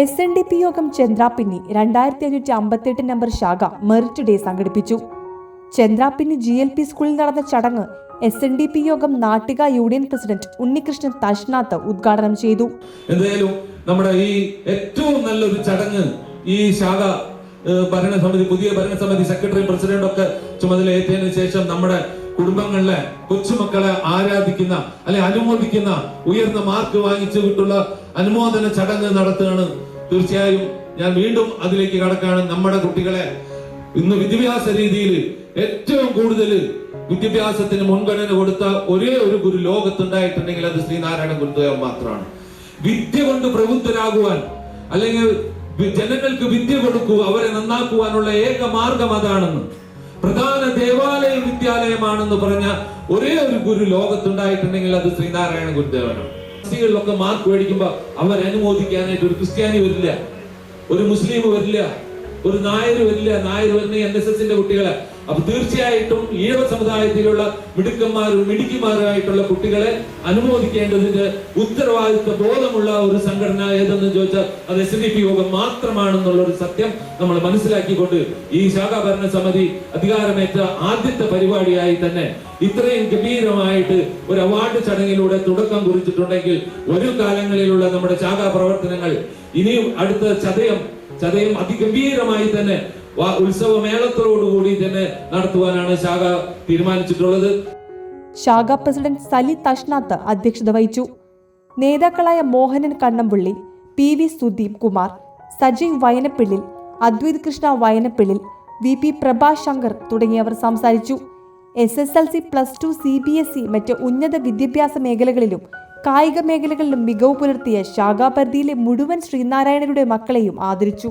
S N D P യോഗം ചന്ദ്രാപിന്നി രണ്ടായിരത്തി അഞ്ഞൂറ്റി അമ്പത്തിയെട്ട് നമ്പർ ശാഖ മെറിറ്റ് ഡേ സംഘടിപ്പിച്ചു. ചന്ദ്രാപിന്നി ജി എൽ പി സ്കൂളിൽ നടന്ന ചടങ്ങ് എസ് എൻ ഡി പി യോഗം നാട്ടിക യൂണിയൻ പ്രസിഡന്റ് ഉണ്ണികൃഷ്ണൻ തഷ്നാത്ത് ഉദ്ഘാടനം ചെയ്തു. എന്തായാലും നമ്മുടെ ഈ ഏറ്റവും നല്ലൊരു ചടങ്ങ് ഈ ശാഖ ഭരണസമിതി പുതിയ ഭരണസമിതി സെക്രട്ടറി പ്രസിഡന്റ് ഒക്കെ ചുമതലയേറ്റതിനു ശേഷം നമ്മുടെ കുടുംബങ്ങളിലെ കൊച്ചുമക്കളെ ആരാധിക്കുന്ന അല്ലെ അനുമോദിക്കുന്ന ഉയർന്ന മാർക്ക് വാങ്ങിച്ചു കിട്ടുള്ള അനുമോദന ചടങ്ങ് നടത്തുകയാണ്. തീർച്ചയായും ഞാൻ വീണ്ടും അതിലേക്ക് കടക്കാണ് നമ്മുടെ കുട്ടികളെ ഇന്ന് വിദ്യാഭ്യാസ രീതിയിൽ ഏറ്റവും കൂടുതൽ വിദ്യാഭ്യാസത്തിന് മുൻഗണന കൊടുത്ത ഒരേ ഒരു ഗുരു ലോകത്തുണ്ടായിട്ടുണ്ടെങ്കിൽ അത് ശ്രീനാരായണ ഗുരുദേവൻ മാത്രമാണ്. വിദ്യ കൊണ്ട് പ്രബുദ്ധരാകുവാൻ അല്ലെങ്കിൽ ജനങ്ങൾക്ക് വിദ്യ കൊടുക്കൂ അവരെ നന്നാക്കുവാനുള്ള ഏക മാർഗം അതാണെന്ന്. പ്രധാന ദേവാലയ വിദ്യാലയമാണെന്ന് പറഞ്ഞ ഒരേ ഒരു ഗുരു ലോകത്തുണ്ടായിട്ടുണ്ടെങ്കിൽ അത് ശ്രീനാരായണ ഗുരുദേവനാണ്. മാർക്ക് മേടിക്കുമ്പോ അവർ അനുമോദിക്കാനായിട്ട് ഒരു ക്രിസ്ത്യാനി വരില്ല ഒരു മുസ്ലിം വരില്ല ഒരു നായർ വരില്ല. നായർ വരുന്ന എൻ എസ് എസിന്റെ കുട്ടികളെ. അപ്പൊ തീർച്ചയായിട്ടും ഈഴവ സമുദായത്തിലുള്ള മിടുക്കന്മാരും മിടുക്കിമാരുമായിട്ടുള്ള കുട്ടികളെ അനുമോദിക്കേണ്ടതിന്റെ ഉത്തരവാദിത്വ ബോധമുള്ള ഒരു സംഘടന ഏതെന്ന് ചോദിച്ചാൽ അത് എസ് ഡി പി യോഗം മാത്രമാണെന്നുള്ള ഒരു സത്യം നമ്മൾ മനസ്സിലാക്കിക്കൊണ്ട് ഈ ശാഖാഭരണ സമിതി അധികാരമേറ്റ ആദ്യത്തെ പരിപാടിയായി തന്നെ ഇത്രയും ഗംഭീരമായിട്ട് ഒരു അവാർഡ് ചടങ്ങിലൂടെ തുടക്കം കുറിച്ചിട്ടുണ്ടെങ്കിൽ ഒരു കാലങ്ങളിലുള്ള നമ്മുടെ ശാഖാ പ്രവർത്തനങ്ങൾ ഇനിയും അടുത്ത ചതയം ചതയം അതിഗംഭീരമായി തന്നെ ഉത്സവ ഉത്സവമേളത്തോടുകൂടി തന്നെ നടത്തുവാനാണ് ശാഖ തീരുമാനിച്ചിട്ടുള്ളത്. ശാഖാ പ്രസിഡന്റ് സലി തഷ്നാത്ത് അധ്യക്ഷത വഹിച്ചു. നേതാക്കളായ Mohanan Kannampully P V Sudeep Kumar Sajeev Vayanappillil Advaith Krishna Vayanappillil V P Prabhash Shankar തുടങ്ങിയവർ സംസാരിച്ചു. S S L C plus two C B S E മറ്റ് ഉന്നത വിദ്യാഭ്യാസ മേഖലകളിലും കായിക മേഖലകളിലും മികവ് പുലർത്തിയ ശാഖാപരിധിയിലെ മുഴുവൻ ശ്രീനാരായണരുടെ മക്കളെയും ആദരിച്ചു.